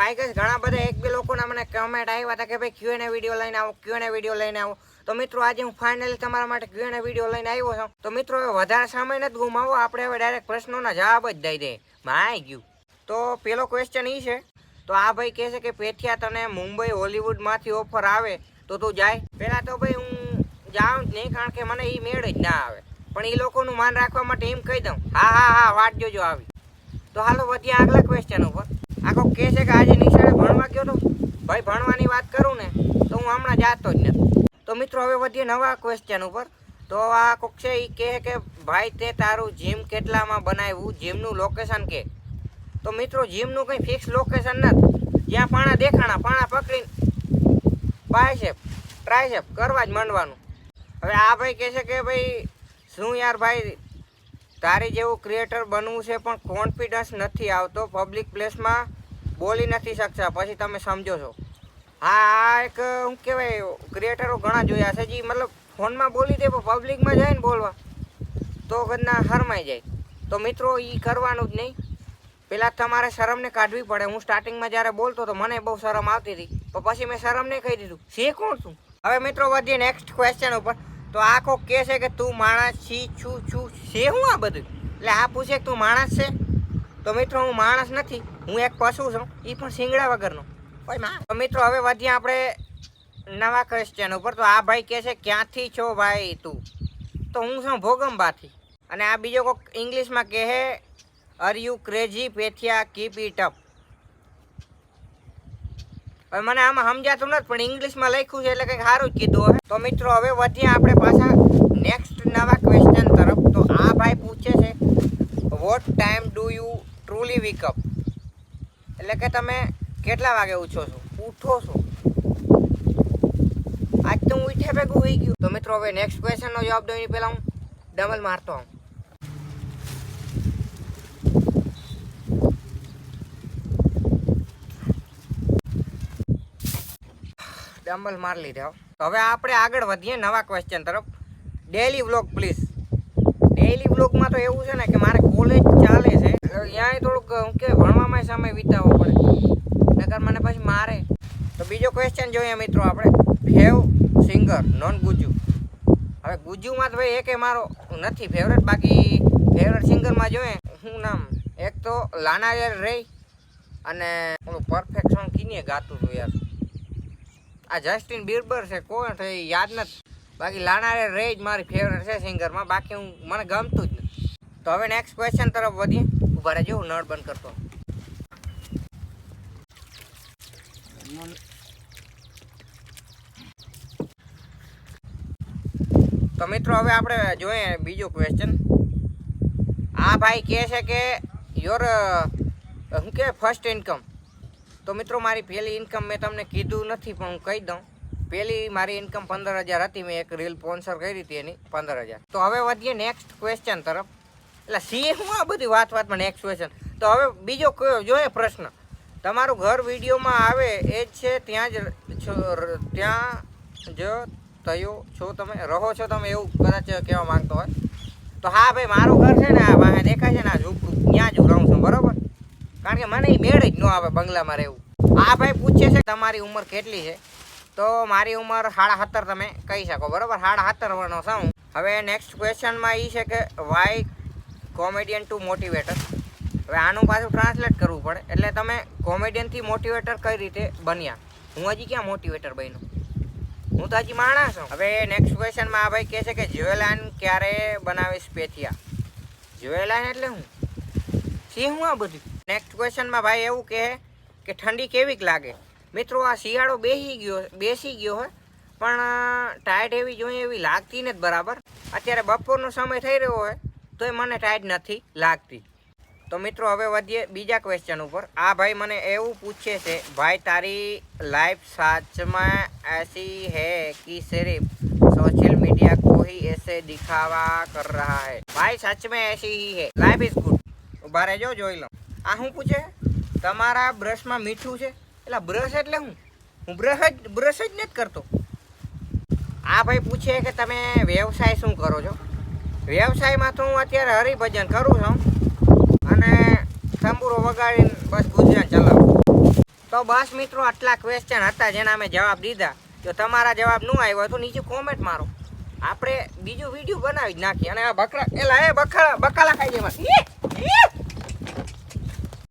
High ગઈસ ઘણા બધા એક બે લોકોના મને કમેન્ટ આવ્યા હતા કે ભાઈ ક્યુએને વીડિયો લઈને આવો ક્યુએને વીડિયો લઈને આવો. તો મિત્રો, આજે હું ફાઇનલી તમારા માટે ક્યુએને વીડિયો લઈને આવ્યો છું. તો મિત્રો, હવે વધારે સમય નથી ગુમાવો આપણે હવે ડાયરેક્ટ પ્રશ્નોના જવાબ જ દઈ દઈએ. માય ગયું. તો પેલો ક્વેશ્ચન એ છે. તો આ ભાઈ કહે છે કે પેથિયા તને મુંબઈ, હોલીવુડમાંથી ઓફર આવે, તો તું જાય. પહેલાં તો ભાઈ, હું જાઉં જ નહીં, કારણ કે મને એ મેળ જ ના આવે. પણ એ લોકોનું માન રાખવા માટે એમ કહી દઉં. હા હા હા વાટ જોજો આવી. તો હાલો, વધીએ આગલા ક્વેશ્ચન ઉપર આખો કહે છે કે આજે નિશાળે ભણવા ગયો તો ભાઈ ભણવાની વાત કરું ને તો હું હમણાં જાતો જ નથી. તો મિત્રો, હવે વધીએ નવા ક્વેશ્ચન ઉપર. તો આ કોક એ કહે કે, ભાઈ, તે તારું જીમ કેટલામાં બનાવ્યું? જીમનું લોકેશન કે? તો મિત્રો જીમનું કંઈ ફિક્સ લોકેશન નથી. જ્યાં પાણા દેખાણા, પાણા પકડીને બાયસેપ ટ્રાયસેપ કરવા જ માંડવાનું. હવે આ ભાઈ કહે છે કે, ભાઈ, શું યાર ભાઈ, તારી જેવું ક્રિએટર બનવું છે પણ કોન્ફિડન્સ નથી આવતો. પબ્લિક પ્લેસમાં બોલી નથી શકતા. પછી તમે સમજો છો. આ એક શું કહેવાય ક્રિએટરો ઘણા જોયા છે. જે, મતલબ ફોનમાં બોલી દે, પણ પબ્લિકમાં જાય ને બોલવા. તો ઘરના હરમાઈ જાય. તો મિત્રો એ કરવાનું જ નહીં. પહેલાં તમારે શરમને કાઢવી પડે. હું સ્ટાર્ટિંગમાં જ્યારે બોલતો તો મને બહુ શરમ આવતી હતી. પણ પછી મેં શરમને કહી દીધું. સે કોણ છું હવે મિત્રો, વધીએ નેક્સ્ટ ક્વેશ્ચન ઉપર. તો આ કોક કહે છે કે તું માણસ છી, છું છું. છે હું આ બધું? એટલે આ પૂછે કે તું માણસ છે? તો મિત્રો, હું માણસ નથી. હું એક પશુ છું. એ પણ શિંગડા વગરનો. મિત્રો, હવે વધીએ આપણે નવા ક્વેશ્ચન ઉપર. તો આ ભાઈ કહે છે, ક્યાંથી છો ભાઈ તું? તો હું છું ભોગંબાથી. અને આ બીજો કોઈક ઇંગ્લિશમાં કહે આર યુ ક્રેઝી પેથિયા કીપ ઇટ અપ હવે મને આમાં સમજાતું નથી, પણ ઇંગ્લિશમાં લખ્યું છે એટલે કંઈક સારું જ કીધું હવે. તો મિત્રો, હવે વધીએ આપણે પાછા નેક્સ્ટ નવા ક્વેશ્ચન તરફ. તો આ ભાઈ પૂછે છે what time do you truly wake up એટલે કે તમે કેટલા વાગે ઉઠો છો? ઉઠો છો. આજ તો હું ઉઠે ભેગું હોઈ ગયું. તો મિત્રો, હવે નેક્સ્ટ ક્વેશ્ચનનો જવાબ દઉં એની પહેલાં હું. ડબલ મારતો આવું. ડબલ માર લીધા. તો હવે આપણે આગળ વધીએ નવા ક્વેશ્ચન તરફ. ડેલી વ્લોગ પ્લીઝ ડેલી વ્લોગમાં તો એવું છે ને કે મારે કોલેજ ચાલે છે. ત્યાં થોડુંક, હું કે ભણવામાં સમય વિતાવવો પડે. નકર મને પછી મારે. તો બીજો ક્વેશ્ચન જોઈએ મિત્રો આપણે. Fav singer non Gujju. હવે ગુજુમાં તો ભાઈ એકે મારો નથી ફેવરેટ બાકી ફેવરેટ સિંગરમાં જોઈએ. શું નામ? એક તો લાના રે. અને ઓલું પરફેક્ટ સોંગ કીને ગાતું હતું યાર? આ જસ્ટિન બિરબર છે, કોણ છે યાદ નથી. બાકી લાનારે રે જ મારી ફેવરેટ છે સિંગરમાં બાકી હું, મને ગમતું જ નથી. તો હવે નેક્સ્ટ ક્વેશ્ચન તરફ વધીએ. ઊભા રહેજો, હું નળ બંધ કરતો તો મિત્રો હવે આપણે જોઈએ બીજો ક્વેશ્ચન આ ભાઈ કહે છે કે યોર શું કે ફર્સ્ટ ઇન્કમ તો મિત્રો, મારી પહેલી ઇન્કમ મેં તમને કીધું નથી, પણ હું કહી દઉં. પહેલી મારી ઇન્કમ પંદર હજાર હતી, મેં એક રીલ સ્પોન્સર કરી હતી એની, પંદર હજાર. તો હવે વધીએ નેક્સ્ટ ક્વેશ્ચન તરફ. એટલે સી હું આ બધી વાત વાતમાં નેક્સ્ટ ક્વેશ્ચન તો હવે બીજો કયો જોઈએ પ્રશ્ન. તમારું ઘર વિડીયોમાં આવે એ જ છે, ત્યાં જ ત્યાં જ થયો છો તમે, રહો છો તમે એવું કદાચ કહેવા માંગતો હોય. તો હા ભાઈ, મારું ઘર છે ને આ વાહે દેખાય છે ને આ ઝૂંપડું ત્યાં જ હું રહું છું, બરાબર? કારણ કે મને મેળ જ ન આવે બંગલામાં રહેવું. આ ભાઈ, પૂછે છે તમારી ઉંમર કેટલી છે? તો મારી ઉંમર સાડા સત્તર તમે કહી શકો, બરાબર? સાડા સત્તર વર્ષનો છું હવે નેક્સ્ટ ક્વેશ્ચનમાં એ છે કે વાય કોમેડિયન ટુ મોટિવેટર હવે આનું પાછું ટ્રાન્સલેટ કરવું પડે. એટલે તમે કોમેડિયનથી મોટિવેટર કઈ રીતે બન્યા? હું હજી ક્યાં મોટિવેટર બન્યો? હું તો હજી માણસ છું. હવે નેક્સ્ટ ક્વેશ્ચનમાં આ ભાઈ કહે છે કે જ્વેલાઇન ક્યારે બનાવીશ પેથિયા જ્વેલાઇન એટલે હું? સી હું આ બધું? નેક્સ્ટ ક્વેશ્ચનમાં ભાઈ એવું કહે કે ઠંડી કેવીક લાગે? મિત્રો, આ શિયાળો બેસી ગયો બેસી ગયો હોય, પણ ટાઈટ એવી જોઈએ એવી લાગતી નથી બરાબર. અત્યારે બપોરનો સમય થઈ રહ્યો હોય, તોય મને ટાઈટ નથી લાગતી. તો મિત્રો, હવે વધીએ બીજા ક્વેશ્ચન ઉપર. આ ભાઈ મને એવું પૂછે છે, ભાઈ, તારી લાઈફ સાચમાં એસી હે કે સિર્ફ સોશિયલ મીડિયા કોઈ એસે દિખાવા કર રહા હે? ભાઈ, સાચમાં એસી હી હે. લાઈફ ઇઝ ગુડ ઊભા રહેજો, જોઈ લઉં. આ શું પૂછે? તમારા બ્રશમાં મીઠું છે? એટલે બ્રશ એટલે હું? હું બ્રશ જ બ્રશ જ નથી કરતો. આ ભાઈ પૂછે કે, તમે વ્યવસાય શું કરો છો? વ્યવસાયમાં તો હું અત્યારે હરિભજન કરું છું. તંબુરો વગાડીને બસ ગુજરાન ચલાવું. તો બસ મિત્રો, આટલા ક્વેશ્ચન હતા જેના અમે જવાબ દીધા. જો તમારા જવાબ ન આવ્યો તો નીચે કોમેન્ટ મારો. આપણે બીજું વીડિયો બનાવી જ નાખીએ. અને આ બકરા એલા, એ બકરા બકાલા ખાઈ જાય